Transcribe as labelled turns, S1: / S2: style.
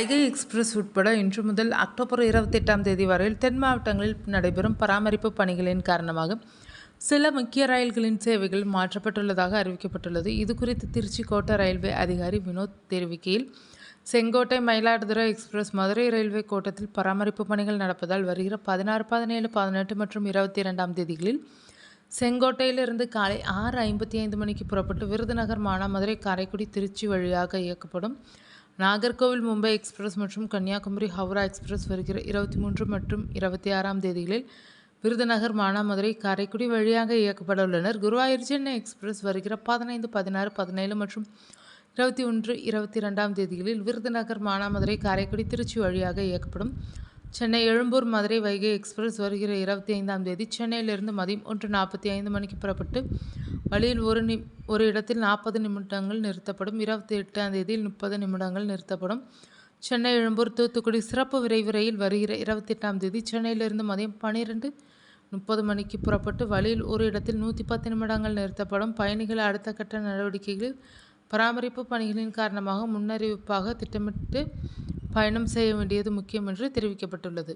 S1: Express உட்பட இன்று முதல் அக்டோபர் இருபத்தெட்டாம் தேதி வரையில் தென் மாவட்டங்களில் நடைபெறும் பராமரிப்பு பணிகளின் காரணமாக சில முக்கிய ரயில்களின் சேவைகள் மாற்றப்பட்டுள்ளதாக அறிவிக்கப்பட்டுள்ளது. இது குறித்து திருச்சி கோட்ட ரயில்வே அதிகாரி வினோத் தெரிவிக்கையில் செங்கோட்டை மயிலாடுதுறை எக்ஸ்பிரஸ் மதுரை ரயில்வே கோட்டத்தில் பராமரிப்பு பணிகள் நடப்பதால் வருகிற பதினாறு பதினேழு பதினெட்டு மற்றும் இருபத்தி இரண்டாம் தேதிகளில் செங்கோட்டையிலிருந்து காலை ஆறு ஐம்பத்தி ஐந்து மணிக்கு புறப்பட்டு விருதுநகர் மானாமதுரை காரைக்குடி திருச்சி வழியாக இயக்கப்படும் நாகர்கோவில் மும்பை எக்ஸ்பிரஸ் மற்றும் கன்னியாகுமரி ஹவுரா எக்ஸ்பிரஸ் வருகிற இருபத்தி மூன்று மற்றும் இருபத்தி ஆறாம் தேதிகளில் விருதுநகர் மானாமதுரை காரைக்குடி வழியாக இயக்கப்பட உள்ளனர். குருவாயூர் சென்னை எக்ஸ்பிரஸ் வருகிற பதினைந்து பதினாறு பதினேழு மற்றும் இருபத்தி ஒன்று இருபத்தி ரெண்டாம் தேதிகளில் விருதுநகர் மானாமதுரை காரைக்குடி திருச்சி வழியாக இயக்கப்படும் சென்னை எழும்பூர் மதுரை வைகை எக்ஸ்பிரஸ் வருகிற இருபத்தி ஐந்தாம் தேதி சென்னையிலிருந்து மதியம் ஒன்று நாற்பத்தி ஐந்து மணிக்கு புறப்பட்டு வழியில் ஒரு நி ஒரு இடத்தில் நாற்பது நிமிடங்கள் நிறுத்தப்படும். இருபத்தி எட்டாம் தேதியில் முப்பது நிமிடங்கள் நிறுத்தப்படும். சென்னை எழும்பூர் தூத்துக்குடி சிறப்பு விரைவு ரயில் வருகிற இருபத்தி எட்டாம் தேதி சென்னையிலிருந்து மதியம் பன்னிரெண்டு முப்பது மணிக்கு புறப்பட்டு வழியில் ஒரு இடத்தில் நூற்றி பத்து நிமிடங்கள் நிறுத்தப்படும். பயணிகள் அடுத்த கட்ட நடவடிக்கைகளில் பராமரிப்பு பணிகளின் காரணமாக முன்னறிவிப்பாக திட்டமிட்டு பயணம் செய்ய வேண்டியது முக்கியம் என்று தெரிவிக்கப்பட்டுள்ளது.